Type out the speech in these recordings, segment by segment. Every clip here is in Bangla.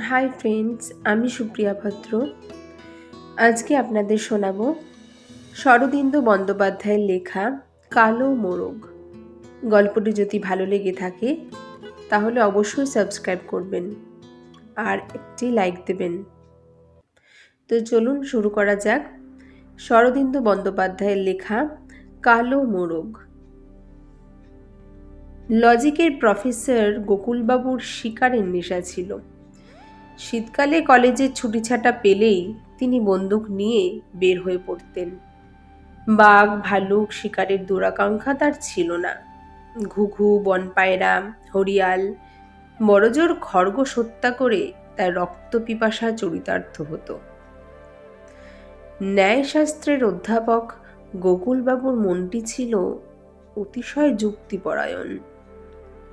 হাই ফ্রেন্ডস, আমি সুপ্রিয়া ভদ্র। আজকে আপনাদের শোনাব শরদিন্দু বন্দ্যোপাধ্যায়ের লেখা কালো মোরগ। গল্পটি যদি ভালো লেগে থাকে, তাহলে অবশ্যই সাবস্ক্রাইব করবেন আর একটি লাইক দেবেন। তো চলুন শুরু করা যাক শরদিন্দু বন্দ্যোপাধ্যায়ের লেখা কালো মোরগ। লজিকের প্রফেসর গোকুলবাবুর শিকারের নেশা ছিল। শীতকালে কলেজের ছুটিছাটা পেলেই তিনি বন্দুক নিয়ে বের হয়ে পড়তেন। বাঘ, ভালুক, শিকারের দুরাকাঙ্ক্ষা তার ছিল না। ঘুঘু, বনপায়রা, হরিয়াল, বড়জোর খড়গ হত্যা করে তার রক্ত পিপাসা চরিতার্থ হতো। ন্যায়শাস্ত্রের অধ্যাপক গোকুলবাবুর মনটি ছিল অতিশয় যুক্তিপরায়ণ।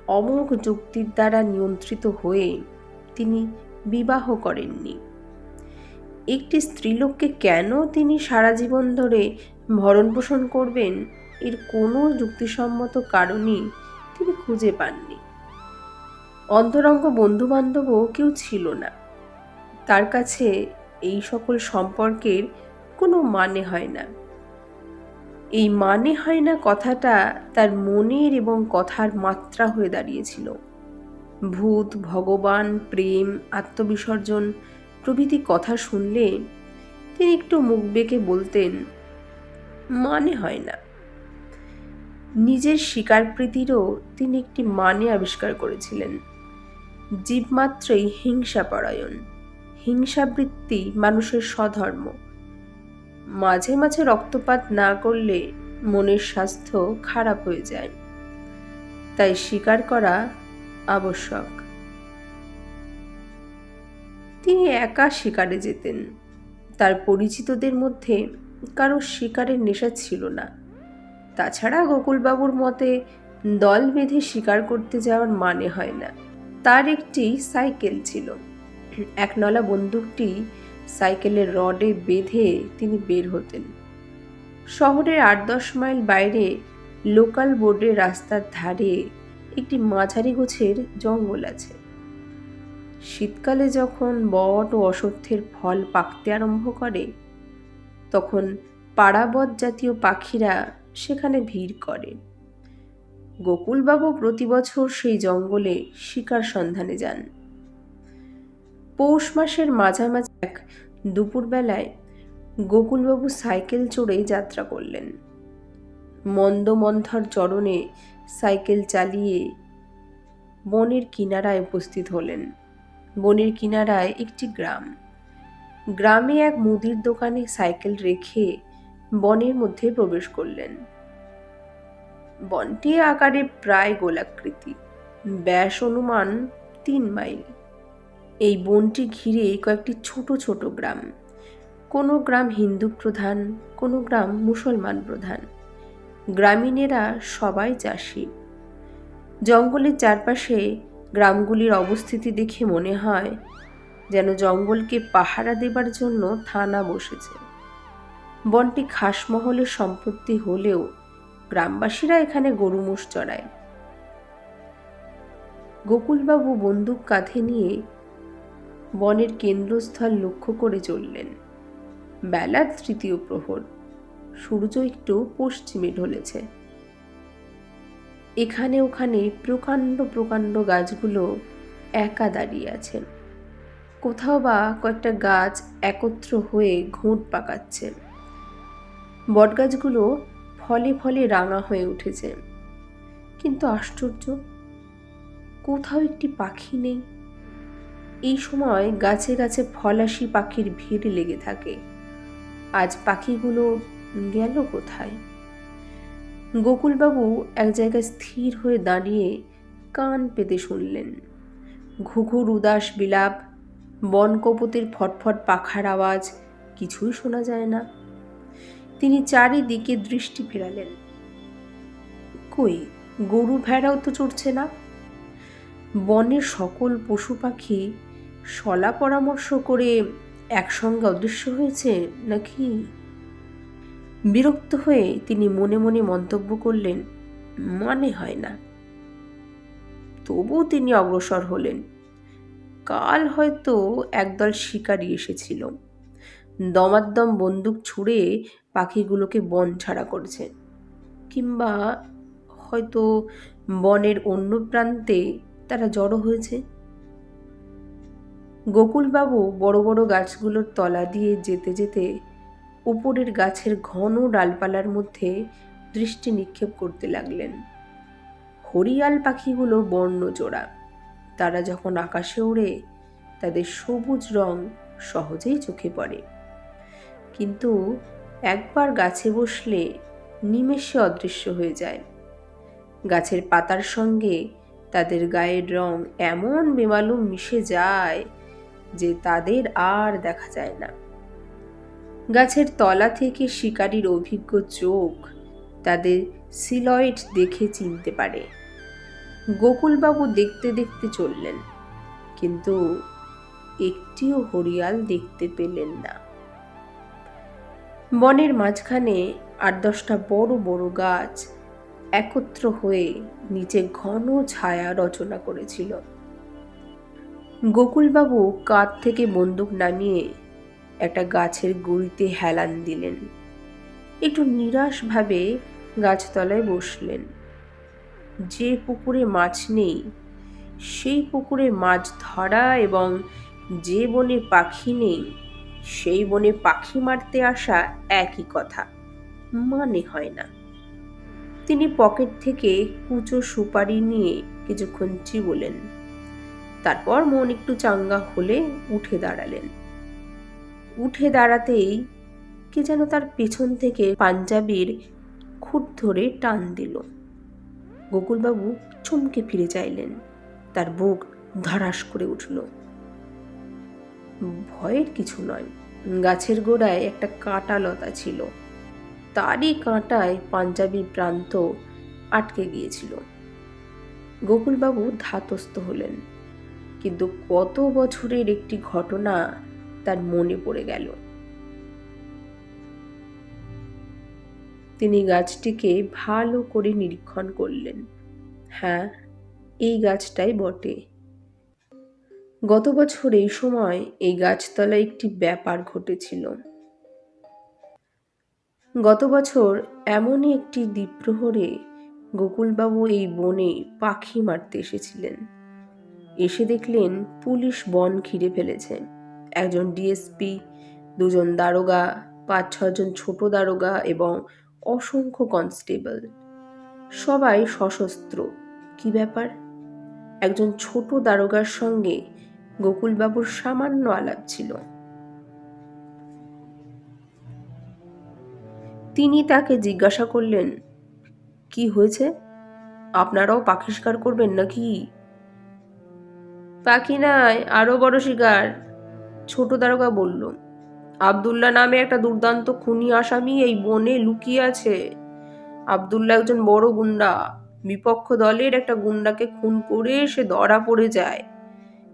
অমোঘ যুক্তির দ্বারা নিয়ন্ত্রিত হয়ে তিনি বিবাহ করেননি। একটি স্ত্রীলোককে কেন তিনি সারা জীবন ধরে ভরণ পোষণ করবেন, এর কোনো যুক্তিসম্মত কারণই তিনি খুঁজে পাননি। অন্তরঙ্গ বন্ধুবান্ধবও কেউ ছিল না। তার কাছে এই সকল সম্পর্কের কোনো মানে হয় না। এই মানে হয় না কথাটা তার মনের এবং কথার মাত্রা হয়ে দাঁড়িয়েছিল। ভূত, ভগবান, প্রেম, আত্মবিসর্জন প্রভৃতি কথা শুনলে তিনি একটু মুখ বেঁকে বলতেন মানে হয় না। নিজের স্বীকারপ্রীতিরও তিনি একটি মানে আবিষ্কার করেছিলেন। জীবমাত্রই হিংসাপরায়ণ। হিংসাবৃত্তি মানুষের স্বধর্ম। মাঝে মাঝে রক্তপাত না করলে মনের স্বাস্থ্য খারাপ হয়ে যায়। তাই স্বীকার করা আবশ্যক। তিনি একা শিকারে যেতেন। তার পরিচিতদের মধ্যে কারও শিকারের নেশা ছিল না। তাছাড়া গোকুলবাবুর মতে, দল বেঁধে শিকার করতে যাওয়ার মানে হয় না। তার একটি সাইকেল ছিল। একনলা বন্দুকটি সাইকেলের রডে বেঁধে তিনি বের হতেন। শহরের আট দশ মাইল বাইরে লোকাল বোর্ডের রাস্তার ধারে একটি মাঝারি গোছের জঙ্গল আছে। শীতকালে যখন বট ও অসত্যের ফল পাকতে আরম্ভ করে, তখন পাড়াবত জাতীয় পাখিরা সেখানে ভিড় করে। গোকুলবাবু প্রতি বছর সেই জঙ্গলে শিকার সন্ধানে যান। পৌষ মাসের মাঝামাঝি এক দুপুরবেলায় গোকুলবাবু সাইকেল চড়েই যাত্রা করলেন। মন্দমন্থর চরণে সাইকেল চালিয়ে বনের কিনারায় উপস্থিত হলেন। বনের কিনারায় একটি গ্রাম। গ্রামে এক মুদির দোকানে সাইকেল রেখে বনের মধ্যে প্রবেশ করলেন। বনটি আকারে প্রায় গোলাকৃতি, ব্যাস অনুমান তিন মাইল। এই বনটি ঘিরে কয়েকটি ছোট ছোট গ্রাম। কোনো গ্রাম হিন্দু প্রধান, কোনো গ্রাম মুসলমান প্রধান। গ্রামীণেরা সবাই চাষি। জঙ্গলের চারপাশে গ্রামগুলির অবস্থিতি দেখে মনে হয় যেন জঙ্গলকে পাহারা দেবার জন্য থানা বসেছে। বনটি খাসমহলের সম্পত্তি হলেও গ্রামবাসীরা এখানে গরু মোষ চড়ায়। গোকুলবাবু বন্দুক কাঁধে নিয়ে বনের কেন্দ্রস্থল লক্ষ্য করে চললেন। বেলার তৃতীয় প্রহর। সূর্য একটু পশ্চিমে ঢলেছে। এখানে ওখানে প্রকাণ্ড প্রকাণ্ড গাছগুলো একা দাঁড়িয়ে আছে। কোথাও বা কয়েকটা গাছ একত্র হয়ে ঘোঁট পাকাচ্ছে। বটগাছগুলো ফলে ফলে রাঙা হয়ে উঠেছে। কিন্তু আশ্চর্য, কোথাও একটি পাখি নেই। এই সময় গাছে গাছে ফলাশি পাখির ভিড় লেগে থাকে। আজ পাখিগুলো গেল কোথায়? গোকুলবাবু এক জায়গায় স্থির হয়ে দাঁড়িয়ে কান পেতে শুনলেন। ঘুঘুর উদাস বিলাপ, বনকপতির ফটফট পাখার আওয়াজ, কিছুই শোনা যায় না। তিনি চারিদিকে দৃষ্টি ফেরালেন। কই, গরু ভেড়াও তো চড়ছে না? বনের সকল পশু পাখি সলা পরামর্শ করে একসঙ্গে অদৃশ্য হয়েছে নাকি? বিরক্ত হয়ে তিনি মনে মনে মন্তব্য করলেন মানে হয় না। তবু তিনি অগ্রসর হলেন। কাল হয়তো একদল শিকারী এসেছিল। দমাদ্দম বন্দুক ছুঁড়ে পাখিগুলোকে বন ছাড়া করছে। কিংবা হয়তো বনের অন্য প্রান্তে তারা জড়ো হয়েছে। গোকুলবাবু বড় বড় গাছগুলোর তলা দিয়ে যেতে যেতে উপরের গাছের ঘন ডালপালার মধ্যে দৃষ্টি নিক্ষেপ করতে লাগলেন। হরিয়াল পাখিগুলো বর্ণজোড়া তারা যখন আকাশে ওড়ে, তাদের সবুজ রং সহজেই চোখে পড়ে। কিন্তু একবার গাছে বসলে নিমেষে অদৃশ্য হয়ে যায়। গাছের পাতার সঙ্গে তাদের গায়ের রং এমন বেমালুম মিশে যায় যে তাদের আর দেখা যায় না। গাছের তলা থেকে শিকারীর অভিজ্ঞ চোখ তাদের সিলয়েট দেখে চিনতে পারে। গোকুলবাবু দেখতে দেখতে চললেন, কিন্তু একটিও হরিয়াল দেখতে পেলেন না। বনের মাঝখানে আট দশটা বড় বড় গাছ একত্র হয়ে নিচে ঘন ছায়া রচনা করেছিল। গোকুলবাবু কাঁধ থেকে বন্দুক নামিয়ে একটা গাছের গুড়িতে হেলান দিলেন। একটু নিরাশভাবে গাছতলায় বসলেন। যে পুকুরে মাছ নেই, সেই পুকুরে মাছ ধরা এবং যে বনে পাখি নেই, সেই বনে পাখি মারতে আসা একই কথা মানে হয় না। তিনি পকেট থেকে কুচো সুপারি নিয়ে কিছুক্ষণ চিবোলেন। তারপর মন একটু চাঙ্গা হলে উঠে দাঁড়ালেন। উঠে দাঁড়াতেই কে যেন তার পেছন থেকে পাঞ্জাবির খুঁট ধরে টান দিল। গোকুলবাবু চমকে ফিরে চাইলেন। তার বুক ধরাস করে উঠল। ভয়ের কিছু নয়। গাছের গোড়ায় একটা কাঁটা লতা ছিল। তারই কাঁটায় পাঞ্জাবি প্রান্ত আটকে গিয়েছিল। গোকুলবাবু ধাতস্থ হলেন। কিন্তু কত বছরের একটি ঘটনা তার মনে পড়ে গেল। তিনি গাছটিকে ভালো করে নিরীক্ষণ করলেন। হ্যাঁ এই গাছটাই বটে। গত বছর এই সময় এই গাছতলায় একটি ব্যাপার ঘটেছিল। গত বছর এমনই একটি দ্বীপ্রহরে গোকুলবাবু এই বনে পাখি মারতে এসেছিলেন। এসে দেখলেন পুলিশ বন ঘিরে ফেলেছে। একজন ডিএসপি দুজন দারোগা, পাঁচ ছজন ছোট দারোগা এবং অসংখ্য কনস্টেবল। সবাই সশস্ত্র। কি ব্যাপার? একজন ছোট দারোগার সঙ্গে গোকুলবাবুর সামান্য আলাপ ছিল। তিনি তাকে জিজ্ঞাসা করলেন, কি হয়েছে? আপনারাও পাখি শিকার করবেন নাকি? পাখি নাই, আরও বড় শিকার। ছোট দারোগা বলল, আবদুল্লাহ নামে একটা দুর্দান্ত খুনি আসামি এই বনে লুকিয়ে আছে। আবদুল্লাহ একজন বড় গুন্ডা। বিপক্ষ দলের একটা গুন্ডাকে খুন করে সে ধরা পড়ে যায়।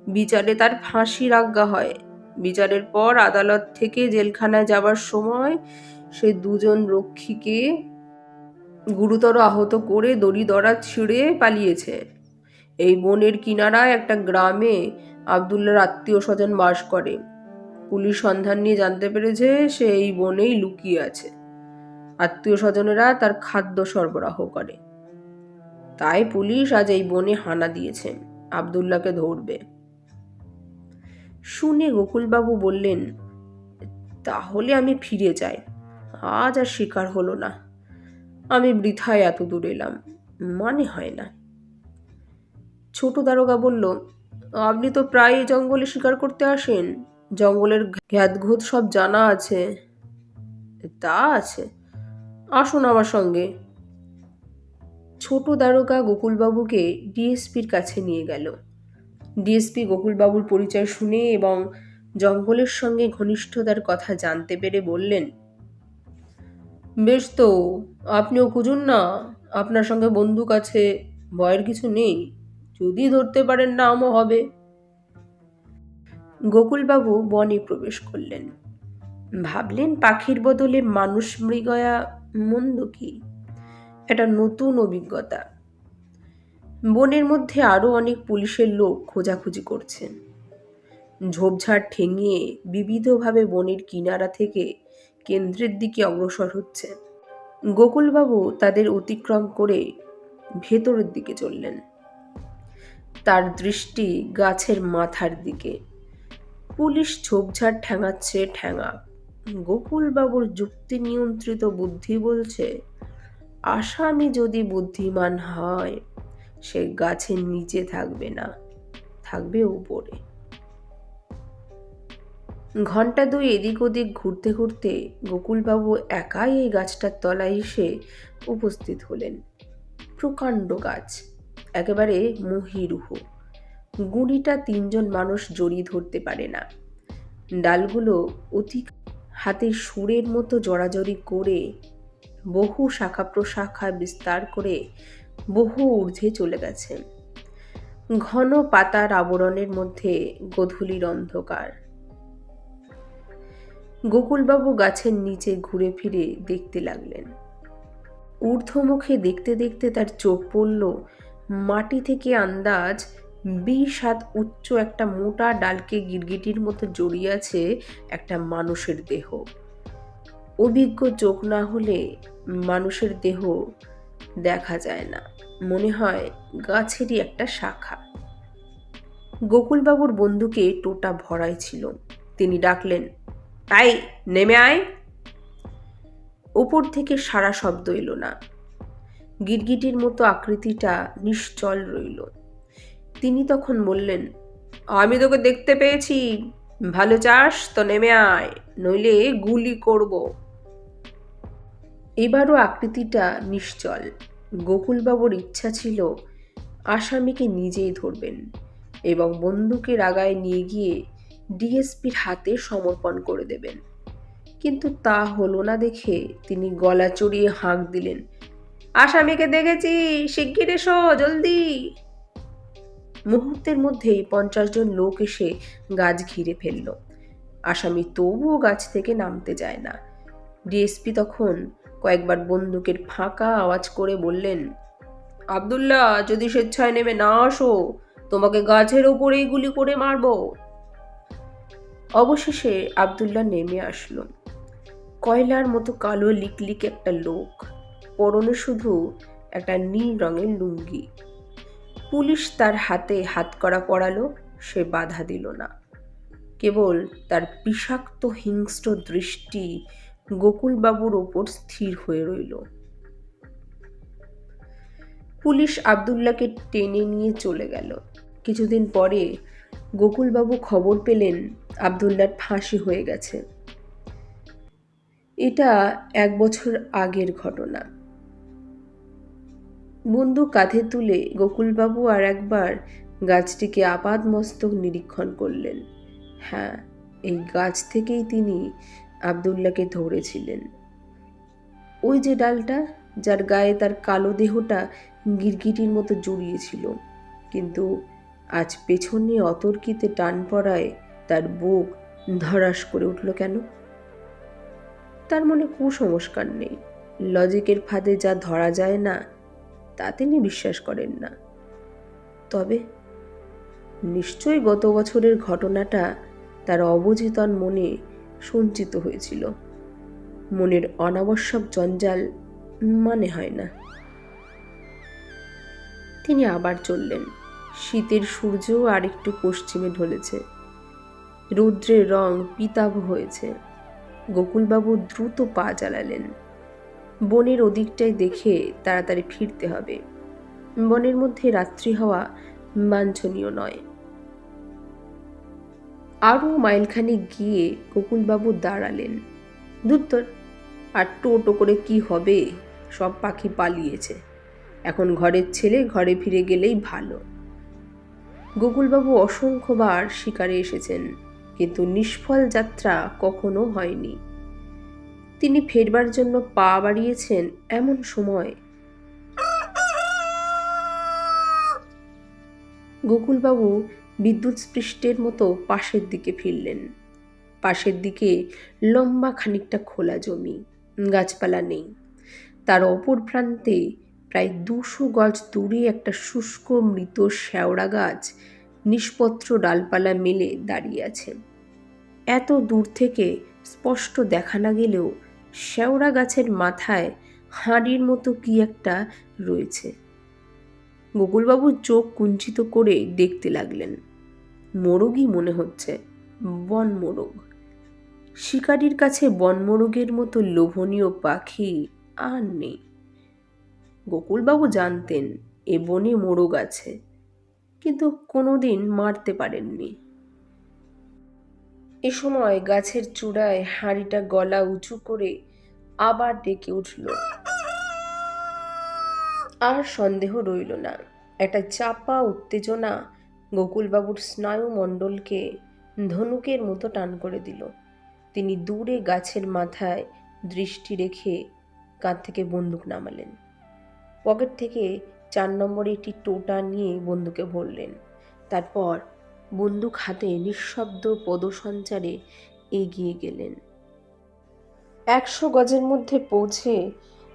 বিচারে তার ফাঁসির আজ্ঞা হয়। বিচারের পর আদালত থেকে জেলখানায় যাবার সময় সে দুজন রক্ষীকে গুরুতর আহত করে দড়ি দড়া ছিঁড়ে পালিয়েছে। এই বনের কিনারায় একটা গ্রামে আবদুল্লার আত্মীয় স্বজন বাস করে। পুলিশ সন্ধান নিয়ে জানতে পেরেছে সে এই বনেই লুকিয়ে আছে। আত্মীয় স্বজনেরা তার খাদ্য সরবরাহ করে। তাই পুলিশ আজ এই বনে হানা দিয়েছে। আবদুল্লাকে ধরবে। শুনে গোকুলবাবু বললেন, তাহলে আমি ফিরে যাই। আজ আর শিকার হলো না। আমি বৃথায় এত দূর এলাম। মানে হয় না। ছোট দারোগা বলল আপনি তো প্রায় জঙ্গলে শিকার করতে আসেন। জঙ্গলের ঘ্যাতঘুত সব জানা আছে। তা আছে। আসুন আমার সঙ্গে। ছোট দারোগা গোকুলবাবুকে ডিএসপির কাছে নিয়ে গেল। ডিএসপি গোকুলবাবুর পরিচয় শুনে এবং জঙ্গলের সঙ্গে ঘনিষ্ঠতার কথা জানতে পেরে বললেন, বেশ তো, আপনিও খুঁজুন না। আপনার সঙ্গে বন্দুক আছে, ভয়ের কিছু নেই। যদি ধরতে পারেন নামও হবে। গোকুলবাবু বনে প্রবেশ করলেন। ভাবলেন পাখির বদলে মানুষ মৃগয়া মন্দ কি? একটা নতুন অভিজ্ঞতা। বনের মধ্যে আরও অনেক পুলিশের লোক খোঁজাখুঁজি করছেন। ঝোপঝাড় ঠেঙিয়ে বিবিধভাবে বনের কিনারা থেকে কেন্দ্রের দিকে অগ্রসর হচ্ছে গোকুলবাবু তাদের অতিক্রম করে ভেতরের দিকে চললেন। তার দৃষ্টি গাছের মাথার দিকে। পুলিশ ঝোপঝাড় ঠ্যাঙাচ্ছে ঠ্যাঙা গোকুলবাবুর যুক্তি নিয়ন্ত্রিত বুদ্ধি বলছে, আসামি যদি বুদ্ধিমান হয়, সে গাছের নিচে থাকবে না, থাকবে উপরে। ঘণ্টা দুই এদিক ওদিক ঘুরতে ঘুরতে গোকুলবাবু একাই এই গাছটার তলায় এসে উপস্থিত হলেন। প্রকাণ্ড গাছ। একেবারে মহিরুহ। গুঁড়িটা তিনজন মানুষ জড়িয়ে ধরতে পারে না। ডালগুলো অতি হাতে সুরের মতো জড়াজড়ি করে বহু শাখা প্রশাখা বিস্তার করে বহু ঊর্ধ্বে চলে গেছে। ঘন পাতার আবরণের মধ্যে গধূলির অন্ধকার। গোকুলবাবু গাছের নিচে ঘুরে ফিরে দেখতে লাগলেন। ঊর্ধ্বমুখে দেখতে দেখতে তার চোখ পড়ল মাটি থেকে আন্দাজ বিশ হাত উচ্চ একটা মোটা ডালকে গিরগিটির মতো জড়িয়ে আছে একটা মানুষের দেহ। অভিজ্ঞ চোখ না হলে মানুষের দেহ দেখা যায় না। মনে হয় গাছেরই একটা শাখা। গোকুলবাবুর বন্ধুকে টোটা ভরাই ছিল। তিনি ডাকলেন আই নেমে আয়! ওপর থেকে সারা শব্দ এলো না। গিরগিটির মতো আকৃতিটা নিশ্চল রইল। তিনি তখন বললেন, আমি তোকে দেখতে পেয়েছি। ভালো চাস তো নেমে আয়, নইলে গুলি করব। এবারও আকৃতিটা নিশ্চল। গোকুলবাবুর ইচ্ছা ছিল আসামিকে নিজেই ধরবেন এবং বন্দুকের আগায় নিয়ে গিয়ে ডিএসপির হাতে সমর্পণ করে দেবেন। কিন্তু তা হলো না দেখে তিনি গলা চড়িয়ে হাঁক দিলেন আসামিকে দেখেছি শিগগির এসো, জলদি। মুহূর্তের মধ্যেই পঞ্চাশ জন লোক এসে গাছ ঘিরে ফেলল। আসামি তবুও গাছ থেকে নামতে যায় না। ডিএসপি তখন কয়েকবার বন্দুকের ফাঁকা আওয়াজ করে বললেন, আবদুল্লাহ, যদি স্বেচ্ছায় নেমে না আসো, তোমাকে গাছের ওপরেই গুলি করে মারব। অবশেষে আবদুল্লাহ নেমে আসলো। কয়লার মতো কালো লিকলিক একটা লোক পরনে শুধু একটা নীল রঙের লুঙ্গি। পুলিশ তার হাতে হাত করা পড়ালো সে বাধা দিল না। কেবল তার বিষাক্ত হিংস্র দৃষ্টি গোকুলবাবুর ওপর স্থির হয়ে রইল। পুলিশ আবদুল্লাকে টেনে নিয়ে চলে গেল। কিছুদিন পরে গোকুলবাবু খবর পেলেন আবদুল্লার ফাঁসি হয়ে গেছে। এটা এক বছর আগের ঘটনা। বন্ধু কাঁধে তুলে গোকুলবাবু আর একবার গাছটিকে আপাদ মস্তক নিরীক্ষণ করলেন। হ্যাঁ এই গাছ থেকেই তিনি আবদুল্লাকে ধরেছিলেন। ওই যে ডালটা, যার গায়ে তার কালো দেহটা গিরগিটির মতো জড়িয়েছিল, কিন্তু আজ পেছনে অতর্কিতে টান পড়ায় তার বুক ধরাস করে উঠল কেন? তার মনে কুসংস্কার নেই। লজিকের ফাঁদে যা ধরা যায় না তা তিনি বিশ্বাস করেন না। তবে নিশ্চয়ই গত বছরের ঘটনাটা তার অবচেতন মনে সঞ্চিত হয়েছিল। মনের অনাবশ্যক জঞ্জাল মানে হয় না। তিনি আবার চললেন। শীতের সূর্য আর একটু পশ্চিমে ঢলেছে। রৌদ্রের রং পিতাভ হয়েছে। গোকুলবাবু দ্রুত পা চালালেন বনের ওদিকটাই দেখে তাড়াতাড়ি ফিরতে হবে। বনের মধ্যে রাত্রি হওয়া বাঞ্ছনীয় নয়। আরও মাইলখানি গিয়ে গোকুলবাবু দাঁড়ালেন। দুত্তর, আর টোটো করে কি হবে? সব পাখি পালিয়েছে। এখন ঘরের ছেলে ঘরে ফিরে গেলেই ভালো। গোকুলবাবু অসংখ্যবার শিকারে এসেছেন, কিন্তু নিষ্ফল যাত্রা কখনো হয়নি। তিনি ফেরবার জন্য পা বাড়িয়েছেন এমন সময়। গোকুলবাবু বিদ্যুৎ স্পৃষ্টের মতো পাশের দিকে ফিরলেন। পাশের দিকে লম্বা খানিকটা খোলা জমি, গাছপালা নেই। তার অপর প্রান্তে প্রায় দুশো গজ দূরে একটা শুষ্ক মৃত শ্যাওড়া গাছ নিষ্পত্র ডালপালা মেলে দাঁড়িয়ে আছে। এত দূর থেকে স্পষ্ট দেখা না গেলেও শেওড়া গাছের মাথায় হাঁড়ির মতো কি একটা রয়েছে। গোকুলবাবু চোখ কুঞ্চিত করে দেখতে লাগলেন। মোরগই মনে হচ্ছে বন মোরগ শিকারির কাছে বনমোরগের মতো লোভনীয় পাখি আর নেই। গোকুলবাবু জানতেন, এ বনে মোরগ আছে, কিন্তু কোনোদিন মারতে পারেননি। এ সময় গাছের চূড়ায় হাঁড়িটা গলা উঁচু করে আবার ডেকে উঠল। আর সন্দেহ রইল না। একটা চাপা উত্তেজনা গোকুলবাবুর স্নায়ুমণ্ডলকে ধনুকের মতো টান করে দিল। তিনি দূরে গাছের মাথায় দৃষ্টি রেখে কাঁধ থেকে বন্দুক নামালেন। পকেট থেকে চার নম্বরে একটি টোটা নিয়ে বন্দুকে ভরলেন। তারপর বন্দুক হাতে নিঃশব্দ পদসঞ্চারে এগিয়ে গেলেন। একশো গজের মধ্যে পৌঁছে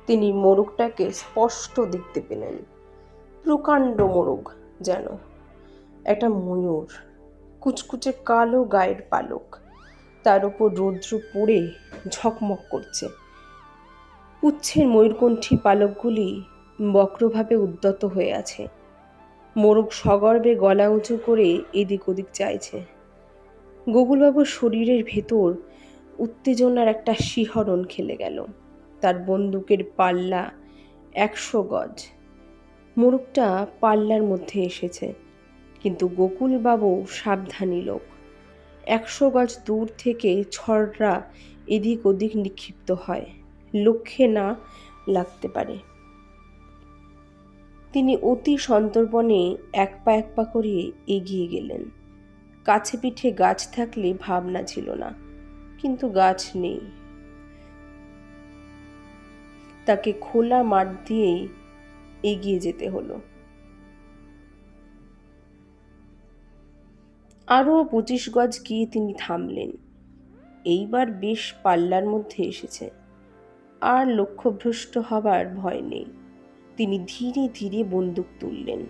তিনি মোরগটাকে স্পষ্ট দেখতে পেলেন। প্রকাণ্ড মোরগ যেন। একটা ময়ূর, কুচকুচে কালো গায়ের পালক, তার উপর রৌদ্র পড়ে ঝকমক করছে। পুচ্ছের ময়ূরকণ্ঠী পালকগুলি বক্রভাবে উদ্যত হয়ে আছে। মোরগ সগর্বে গলা উঁচু করে এদিক ওদিক চাইছে। গোকুলবাবুর শরীরের ভেতর উত্তেজনার একটা শিহরণ খেলে গেল। তার বন্দুকের পাল্লা একশো গজ। মোরগটা পাল্লার মধ্যে এসেছে, কিন্তু গোকুলবাবু সাবধানী লোক। একশো গজ দূর থেকে ছড়রা এদিক ওদিক নিক্ষিপ্ত হয়। লক্ষ্যে না লাগতে পারে। তিনি অতি সন্তর্পণে এক পা এক পা করে এগিয়ে গেলেন। কাছে পিঠে গাছ থাকলে ভাবনা ছিল না, কিন্তু গাছ নেই। তাকে খোলা মাঠ দিয়েই এগিয়ে যেতে হলো। আরও পঁচিশ গজ গিয়ে তিনি থামলেন? এইবার বেশ পাল্লার মধ্যে এসেছে। আর লক্ষ্যভ্রষ্ট হবার ভয় নেই। তিনি ধীরে ধীরে বন্দুক তুললেন।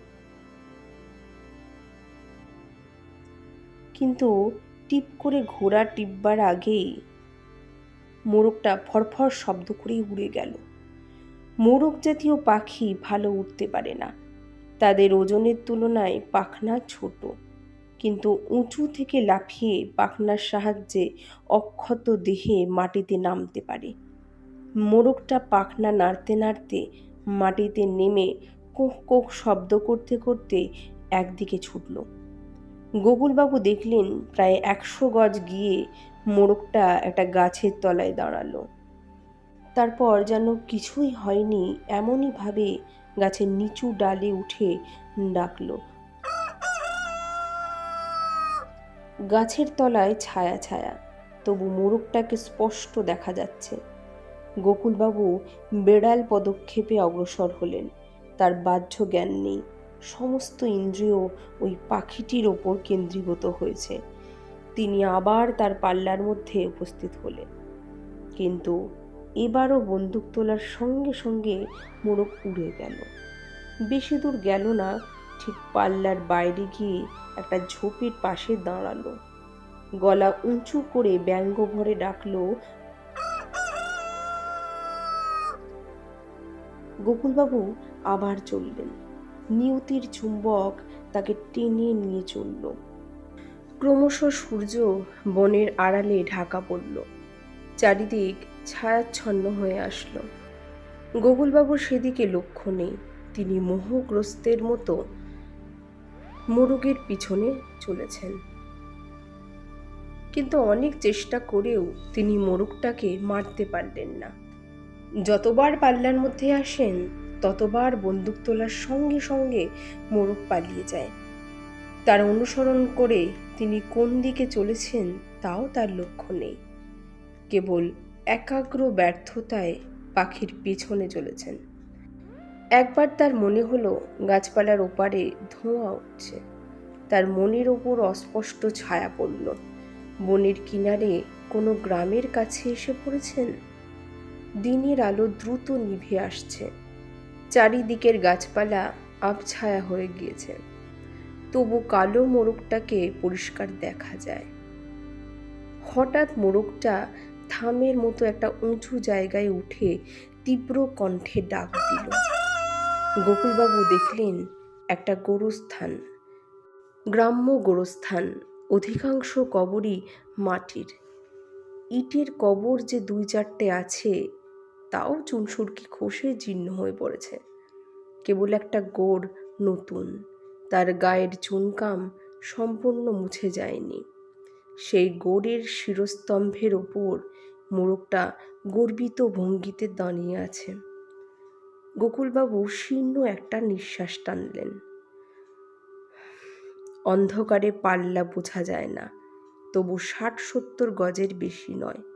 কিন্তু টিপ করে ঘোড়া টিপবার আগেই মোরগটা ফরফর শব্দ করে উড়ে গেল। মোরগ জাতীয় পাখি ভালো উঠতে পারে না। তাদের ওজনের তুলনায় পাখনা ছোট, কিন্তু উঁচু থেকে লাফিয়ে পাখনার সাহায্যে অক্ষত দেহে মাটিতে নামতে পারে। মোরগটা পাখনা নাড়তে নাড়তে মাটিতে নেমে কোক কোক শব্দ করতে করতে একদিকে ছুটল। গোকুলবাবু দেখলেন প্রায় একশো গজ গিয়ে মোরগটা একটা গাছের তলায় দাঁড়াল। তারপর যেন কিছুই হয়নি, এমনই ভাবে গাছের নিচু ডালে উঠে ডাকলো। গাছের তলায় ছায়া ছায়া, তবু মোরগটাকে স্পষ্ট দেখা যাচ্ছে। গোকুলবাবু বেড়াল পদক্ষেপে অগ্রসর হলেন। তার বাহ্য জ্ঞান নেই। সমস্ত ইন্দ্রিয় ওই পাখিটির ওপর কেন্দ্রীভূত হয়েছে। তিনি আবার তার পাল্লার মধ্যে উপস্থিত হলেন। কিন্তু এবারও বন্দুক তোলার সঙ্গে সঙ্গে মোরগ উড়ে গেল। বেশি দূর গেল না, ঠিক পাল্লার বাইরে গিয়ে একটা ঝোপের পাশে দাঁড়াল। গলা উঁচু করে ব্যঙ্গ ভরে ডাকলো গোকুলবাবু আবার চললেন। নিয়তির চুম্বক তাকে টেনে নিয়ে চলল। ক্রমশ সূর্য বনের আড়ালে ঢাকা পড়ল। চারিদিক ছায়াচ্ছন্ন হয়ে আসলো। গোকুলবাবুর সেদিকে লক্ষ্য নেই। তিনি মোহগ্রস্তের মতো মোরগের পিছনে চলেছেন। কিন্তু অনেক চেষ্টা করেও তিনি মোরগটাকে মারতে পারলেন না। যতবার পাল্লার মধ্যে আসেন, ততবার বন্দুক তোলার সঙ্গে সঙ্গে মোরগ পালিয়ে যায়। তার অনুসরণ করে তিনি কোন দিকে চলেছেন তাও তার লক্ষ্য নেই। কেবল একাগ্র ব্যর্থতায় পাখির পিছনে চলেছেন। একবার তার মনে হলো গাছপালার ওপারে ধোঁয়া উঠছে। তার মনের ওপর অস্পষ্ট ছায়া পড়ল। বনের কিনারে কোনো গ্রামের কাছে এসে পড়েছেন? দিনের আলো দ্রুত নিভে আসছে। চারিদিকের গাছপালা আবছায়া হয়ে গিয়েছে। তবু কালো মোরগটাকে পরিষ্কার দেখা যায়। হঠাৎ মোরগটা থামের মতো একটা উঁচু জায়গায় উঠে তীব্র কণ্ঠে ডাক দিল। গোকুলবাবু দেখলেন একটা গোরস্থান। গ্রাম্য গোরস্থান, অধিকাংশ কবরই মাটির। ইটের কবর যে দুই চারটে আছে তাও চুনসুরকি খসে জীর্ণ হয়ে পড়েছে। কেবল একটা গোড় নতুন, তার গায়ের চুনকাম সম্পূর্ণ মুছে যায়নি। সেই গোড়ের শিরস্তম্ভের ওপর মোরগটা গর্বিত ভঙ্গিতে দাঁড়িয়ে আছে। গোকুলবাবু শীর্ণ একটা নিঃশ্বাস টানলেন। অন্ধকারে পাল্লা বোঝা যায় না, তবু ষাট সত্তর গজের বেশি নয়।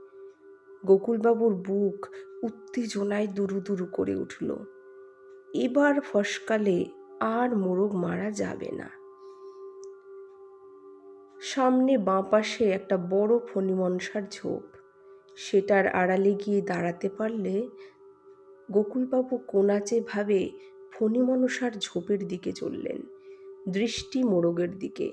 গোকুলবাবুর বুক উত্তেজনায় দুরু দুরু করে উঠল। এবার ফসকালে আর মোরগ মারা যাবে না। সামনে বাঁ পাশে একটা বড় ফণিমনসার ঝোপ। সেটার আড়ালে গিয়ে দাঁড়াতে পারলে গোকুলবাবু কোনাচে ভাবে ফণিমনসার ঝোপের দিকে চললেন, দৃষ্টি মোরগের দিকে।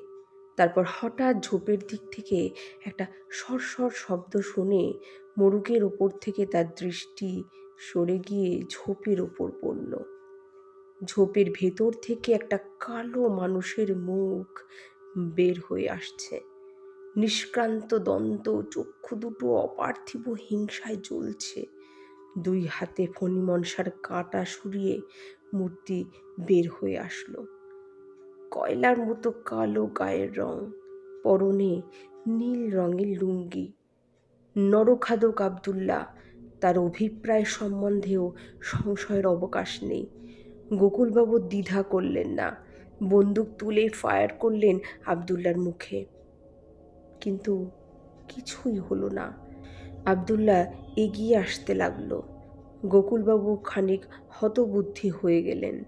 তারপর হঠাৎ ঝোপের দিক থেকে একটা সরসর শব্দ শুনে মোরগের ওপর থেকে তার দৃষ্টি সরে গিয়ে ঝোপের ওপর পড়ল। ঝোপের ভেতর থেকে একটা কালো মানুষের মুখ বের হয়ে আসছে। নিষ্ক্রান্ত দন্ত চক্ষু দুটো অপার্থিব হিংসায় জ্বলছে। দুই হাতে ফণিমনসার কাঁটা সরিয়ে মূর্তি বের হয়ে আসলো। কয়লার মতো কালো গায়ের রং, পরনে নীল রঙের লুঙ্গি। নরখাদক আবদুল্লা তার অভিপ্রায় সম্বন্ধেও সংশয়ের অবকাশ নেই। গোকুলবাবু দ্বিধা করলেন না, বন্দুক তুলে ফায়ার করলেন আবদুল্লার মুখে। কিন্তু কিছুই হলো না। আবদুল্লাহ এগিয়ে আসতে লাগল। গোকুলবাবু খানিক হতবুদ্ধি হয়ে গেলেন।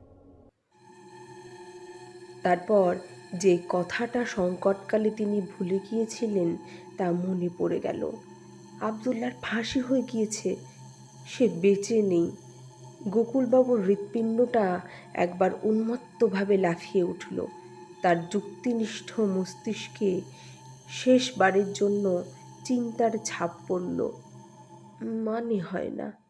তারপর যে কথাটা সংকটকালে তিনি ভুলে গিয়েছিলেন তা মনে পড়ে গেল। আবদুল্লার ফাঁসি হয়ে গিয়েছে, সে বেঁচে নেই। গোকুলবাবুর হৃৎপিণ্ডটা একবার উন্মত্তভাবে লাফিয়ে উঠল। তার যুক্তিনিষ্ঠ মস্তিষ্কে শেষবারের জন্য চিন্তার ছাপ পড়ল। মানে হয় না।